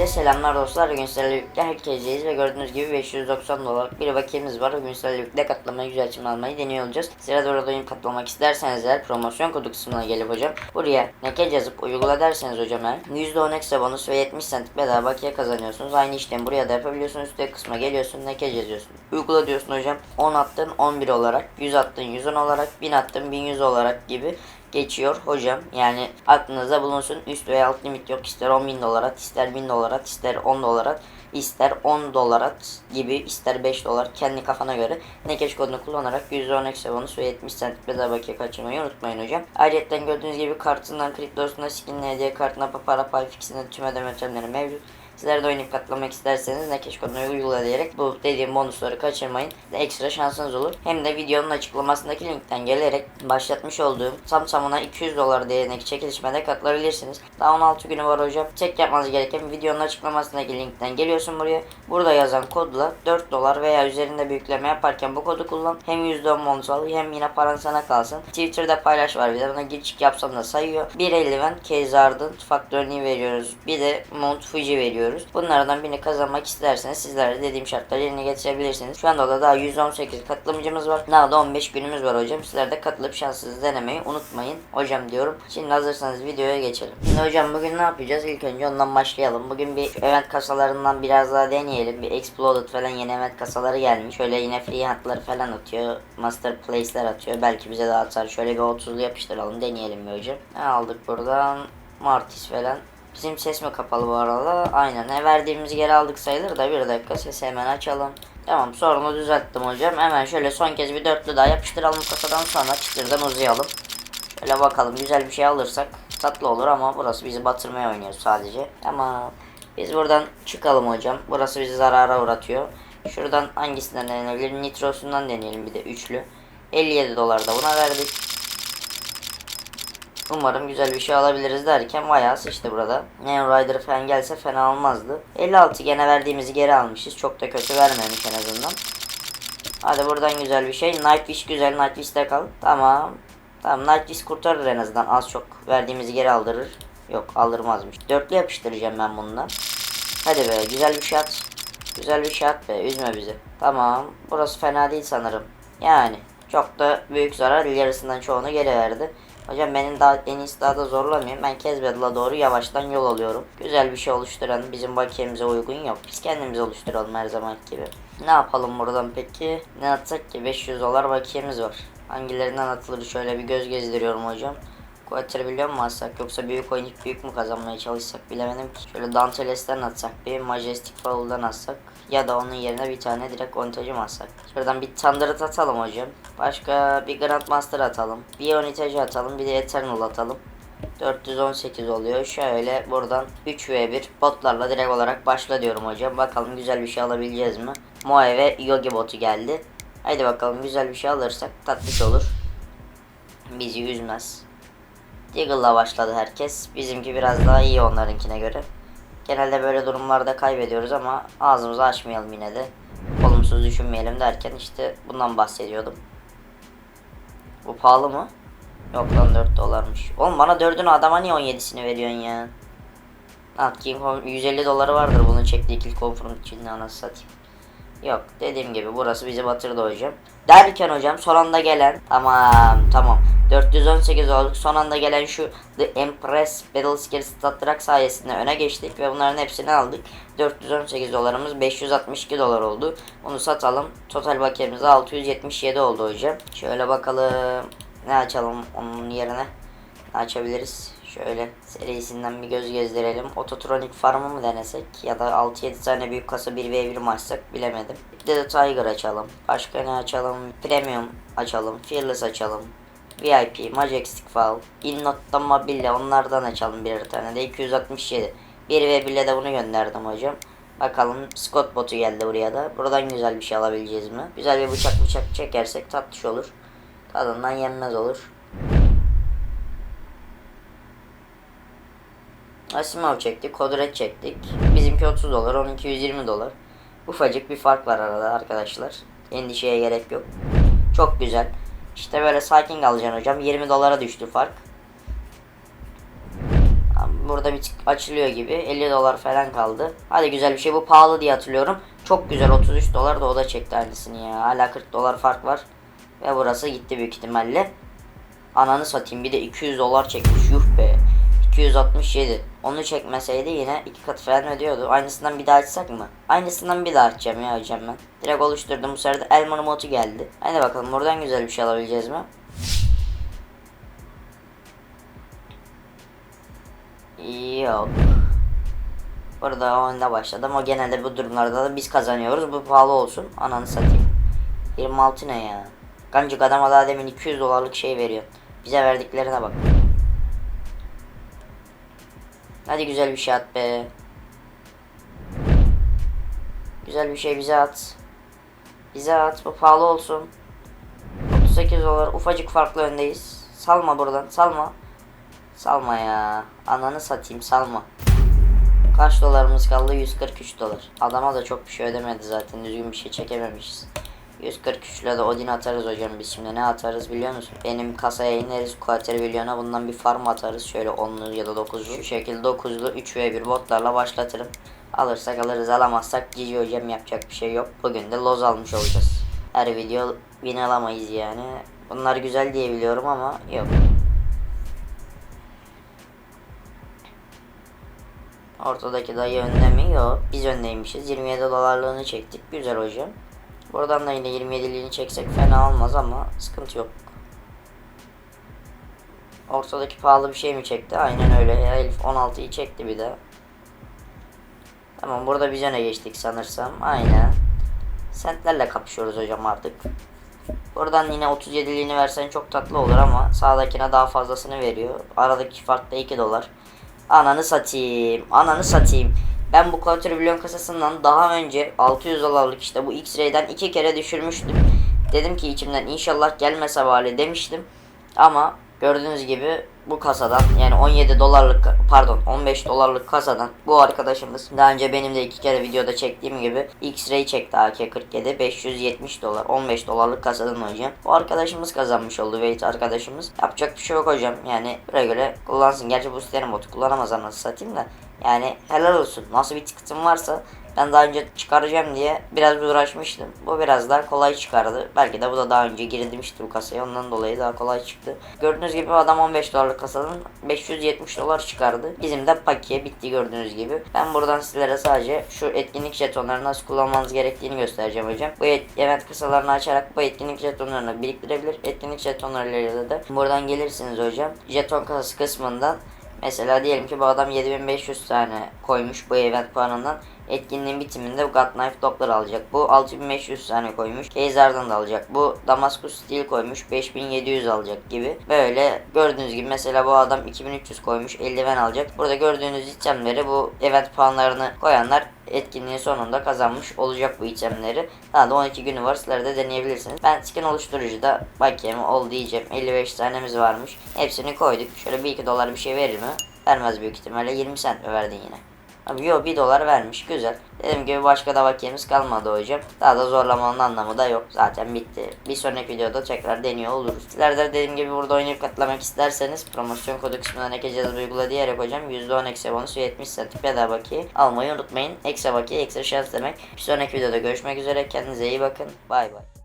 Hepinize selamlar dostlar. Bugün sizlerle birlikte herkesteyiz ve gördüğünüz gibi 590 dolarlık bir bakiyemiz var. Bugün sizlerle birlikte katlamayı güzel açımını almayı deniyor olacağız. Sırada orada oyun katlamak isterseniz eğer promosyon kodu kısmına gelip hocam buraya naked yazıp uygula derseniz hocam eğer %10 ekstra bonus ve 70 cent bedava bakiye kazanıyorsunuz. Aynı işlemi buraya da yapabiliyorsunuz. Üstte kısma geliyorsun naked yazıyorsun. Uygula diyorsun hocam. 10 attın 11 olarak, 100 attın 110 olarak, 1000 attın 1100 olarak gibi geçiyor hocam. Yani aklınızda bulunsun. Üst veya alt limit yok. İster 10 bin dolar at, ister 1000 dolar at, ister 10 dolar at, ister 10 dolar at gibi, ister 5 dolar kendi kafana göre Nekeş kodunu kullanarak %10 ekstra bonus ve 70 cent bedava bakiye kaçırmayı unutmayın hocam. Ayrıca gördüğünüz gibi kartından, kriptosuna, skinine, hediye kartına, papara, payfixine tüm ödeme yöntemleri mevcut. Sizler de oynayıp katlamak isterseniz Nakeş kodunu uygula diyerek bu dediğim bonusları kaçırmayın. Ekstra şansınız olur. Hem de videonun açıklamasındaki linkten gelerek başlatmış olduğum tam tamına 200 dolar değerindeki çekilişmede katılabilirsiniz. Daha 16 günü var hocam. Tek yapmanız gereken videonun açıklamasındaki linkten geliyorsun buraya. Burada yazan kodla 4 dolar veya üzerinde bir yükleme yaparken bu kodu kullan. Hem %10 bonus al hem yine paran sana kalsın. Twitter'da paylaş var bir de buna giriş yapsam da sayıyor. Bir eldiven Kezard'ın faktörünü veriyoruz. Bir de Mount Fuji veriyoruz. Bunlardan birini kazanmak isterseniz sizler de dediğim şartları yerine getirebilirsiniz. Şu anda da daha 118 katılımcımız var. Daha da 15 günümüz var hocam. Sizler de katılıp şansınızı denemeyi unutmayın. Hocam diyorum. Şimdi hazırsanız videoya geçelim. Şimdi hocam bugün ne yapacağız? İlk önce ondan başlayalım. Bugün bir event kasalarından biraz daha deneyelim. Bir Exploded falan yeni event kasaları gelmiş. Şöyle yine free hunt'ları falan atıyor. Master place'ler atıyor. Belki bize de atar. Şöyle bir 30'lu yapıştıralım. Deneyelim bir hocam. Ne aldık buradan? Martis falan. Bizim ses mi kapalı bu arada? Aynen. Ne verdiğimizi geri aldık sayılır da bir dakika sesi hemen açalım. Tamam sorunu düzelttim hocam. Hemen şöyle son kez bir dörtlü daha yapıştıralım kasadan sonra çıtırdan uzayalım. Şöyle bakalım güzel bir şey alırsak tatlı olur ama burası bizi batırmaya oynuyor sadece. Ama biz buradan çıkalım hocam. Burası bizi zarara uğratıyor. Şuradan hangisinden denenebilir? Nitrosundan deneyelim bir de üçlü. 57 dolar da buna verdik. Umarım güzel bir şey alabiliriz derken bayağı sıçtı burada. Neon Rider falan gelse fena olmazdı. 56 gene verdiğimizi geri almışız. Çok da kötü vermemiş en azından. Hadi buradan güzel bir şey. Nightwish güzel. Nightwish'te kal. Tamam. Tamam Nightwish kurtarır en azından. Az çok verdiğimizi geri aldırır. Yok aldırmazmış. Dörtlü yapıştıracağım ben bundan. Hadi be güzel bir şey at. Güzel bir şey at be. Üzme bizi. Tamam. Burası fena değil sanırım. Yani. Çok da büyük zarar. Yarısından çoğunu geri verdi. Hocam benim daha en iyisi daha da zorlamayayım. Ben Kezbedal'a doğru yavaştan yol alıyorum. Güzel bir şey oluşturan bizim bakiyemize uygun yok. Biz kendimiz oluşturalım her zaman gibi. Ne yapalım buradan peki? Ne atsak ki? 500 dolar bakiyemiz var. Hangilerinden atılır şöyle bir göz gezdiriyorum hocam. Quadrillion mu atsak yoksa büyük oynayıp büyük mü kazanmaya çalışsak bilemedim ki. Şöyle Danteles'ten atsak bir Majestic Fall'dan atsak ya da onun yerine bir tane direkt Onitacı mı atsak. Şuradan bir Thunder'ı atalım hocam. Başka bir Grandmaster atalım. Bir Onitacı atalım bir de Eternal atalım. 418 oluyor. Şöyle buradan 3v1 botlarla direkt olarak başla diyorum hocam. Bakalım güzel bir şey alabileceğiz mi? Moe ve Yogi botu geldi. Haydi bakalım güzel bir şey alırsak tatlış olur. Bizi üzmez. Deagle'la başladı herkes. Bizimki biraz daha iyi onlarınkine göre. Genelde böyle durumlarda kaybediyoruz ama ağzımızı açmayalım yine de. Olumsuz düşünmeyelim derken işte bundan bahsediyordum. Bu pahalı mı? Yok lan 4 dolarmış. Oğlum bana 4'ünü adama niye 17'sini veriyorsun ya? At King Kong 150 doları vardır bunu çektiği kill confirm için anasını satayım. Yok dediğim gibi burası bizi batırdı hocam. Derken hocam son anda gelen tamam tamam 418 olduk son anda gelen şu The Empress Battle Skill Stat Track sayesinde öne geçtik ve bunların hepsini aldık. 418 dolarımız 562 dolar oldu. Bunu satalım. Total bakiyemiz 677 oldu hocam. Şöyle bakalım ne açalım onun yerine ne açabiliriz. Şöyle serisinden bir göz gezdirelim. Ototronik Farm'ı mı denesek ya da 6-7 tane büyük kasa 1v1 mi açsak bilemedim. Bir de Tiger açalım. Başka ne açalım? Premium açalım. Fearless açalım. VIP, Majestic Fall, Innot'ta Mobile onlardan açalım birer tane de 267. 1 ve 1'le de bunu gönderdim hocam. Bakalım Scott botu geldi buraya da. Buradan güzel bir şey alabileceğiz mi? Güzel bir bıçak bıçak çekersek tatlış olur. Tadından yenmez olur. Asimov çektik, Kodret çektik. Bizimki 30 dolar, onunki 120 dolar. Ufacık bir fark var arada arkadaşlar. Endişeye gerek yok. Çok güzel. İşte böyle sakin kalacaksın hocam. 20 dolara düştü fark. burada bir açılıyor gibi. 50 dolar falan kaldı. Hadi güzel bir şey. Bu pahalı diye hatırlıyorum. Çok güzel 33 dolar da o da çekti aynısını ya. Hala 40 dolar fark var. Ve burası gitti büyük ihtimalle. Ananı satayım bir de 200 dolar çekmiş yuh be. 267. Onu çekmeseydi yine iki kat falan ödüyordu. Aynısından bir daha açsak mı? Aynısından bir daha açacağım ya hocam ben. Direkt oluşturdum. Bu de Elmer modu geldi. Hadi bakalım buradan güzel bir şey alabileceğiz mi? Yok. Burada oyunda başladım. O genelde bu durumlarda da biz kazanıyoruz. Bu pahalı olsun. Ananı satayım. 26 ne ya? Gancık adama daha demin 200 dolarlık şey veriyor. Bize verdiklerine bak. Hadi güzel bir şey at be. Güzel bir şey bize at. Bize at. Bu pahalı olsun. 38 dolar. Ufacık farklı öndeyiz. Salma buradan. Salma. Salma ya. Ananı satayım salma. Kaç dolarımız kaldı? 143 dolar. Adama da çok bir şey ödemedi zaten. Düzgün bir şey çekememişiz. 143 ile de Odin atarız hocam biz şimdi. Ne atarız biliyor musun? Benim kasaya ineriz. Quatervilliona bundan bir farm atarız. Şöyle 10'lu ya da 9'lu. Şu şekilde 9'lu 3v1 botlarla başlatırım. Alırsak alırız alamazsak Cici hocam yapacak bir şey yok. Bugün de loz almış olacağız. Her video win alamayız yani. Bunlar güzel diye biliyorum ama yok. Ortadaki dayı önde mi? Yok. Biz öndeymişiz. 27 dolarlığını çektik. Güzel hocam. Buradan da yine 27'liğini çeksek fena olmaz ama sıkıntı yok. Ortadaki pahalı bir şey mi çekti? Aynen öyle. Ya Elif 16'yı çekti bir de. Tamam burada biz öne geçtik sanırsam. Aynen. Sentlerle kapışıyoruz hocam artık. Buradan yine 37'liğini versen çok tatlı olur ama sağdakine daha fazlasını veriyor. Aradaki fark da 2 dolar. Ananı satayım. Ananı satayım. Ben bu Quadrillion kasasından daha önce 600 dolarlık işte bu X-Ray'den iki kere düşürmüştüm. Dedim ki içimden inşallah gelmese bari demiştim. Ama gördüğünüz gibi bu kasadan yani 17 dolarlık pardon 15 dolarlık kasadan bu arkadaşımız daha önce benim de iki kere videoda çektiğim gibi X-Ray çekti AK-47 570 dolar 15 dolarlık kasadan hocam. Bu arkadaşımız kazanmış oldu Wait arkadaşımız. Yapacak bir şey yok hocam yani böyle göre kullansın. Gerçi bu sitenin botu kullanamaz anasını satayım da. Yani helal olsun. Nasıl bir tıkıtım varsa ben daha önce çıkaracağım diye biraz uğraşmıştım. Bu biraz daha kolay çıkardı. Belki de bu da daha önce girilmişti bu kasaya. Ondan dolayı daha kolay çıktı. Gördüğünüz gibi adam 15 dolarlık kasadan 570 dolar çıkardı. Bizim de pakiye bitti gördüğünüz gibi. Ben buradan sizlere sadece şu etkinlik jetonlarını nasıl kullanmanız gerektiğini göstereceğim hocam. Bu et- event kasalarını açarak bu etkinlik jetonlarını biriktirebilir. Etkinlik jetonlarıyla da buradan gelirsiniz hocam. Jeton kasası kısmından Mesela diyelim ki bu adam 7500 tane koymuş bu event puanından. Etkinliğin bitiminde God Knife Doppler alacak. Bu 6500 tane koymuş. Kaiser'dan da alacak. Bu Damascus Steel koymuş. 5700 alacak gibi. Böyle gördüğünüz gibi mesela bu adam 2300 koymuş. Eldiven alacak. Burada gördüğünüz itemleri bu event puanlarını koyanlar etkinliğin sonunda kazanmış olacak bu itemleri. Daha da 12 günü var. Sizler de deneyebilirsiniz. Ben skin oluşturucuda bakayım ol diyeceğim. 55 tanemiz varmış. Hepsini koyduk. Şöyle 1-2 dolar bir şey verir mi? Vermez büyük ihtimalle. 20 cent mi verdin yine? Abi yo 1 dolar vermiş güzel. Dediğim gibi başka da bakiyemiz kalmadı hocam. Daha da zorlamanın anlamı da yok. Zaten bitti. Bir sonraki videoda tekrar deniyor oluruz. Sizler de dediğim gibi burada oynayıp katlamak isterseniz promosyon kodu kısmından ekeceğiz uygula diyerek hocam %10 eksi bonus 70 cent bedava bakiye almayı unutmayın. Eksi bakiye ekstra şans demek. Bir sonraki videoda görüşmek üzere. Kendinize iyi bakın. Bay bay.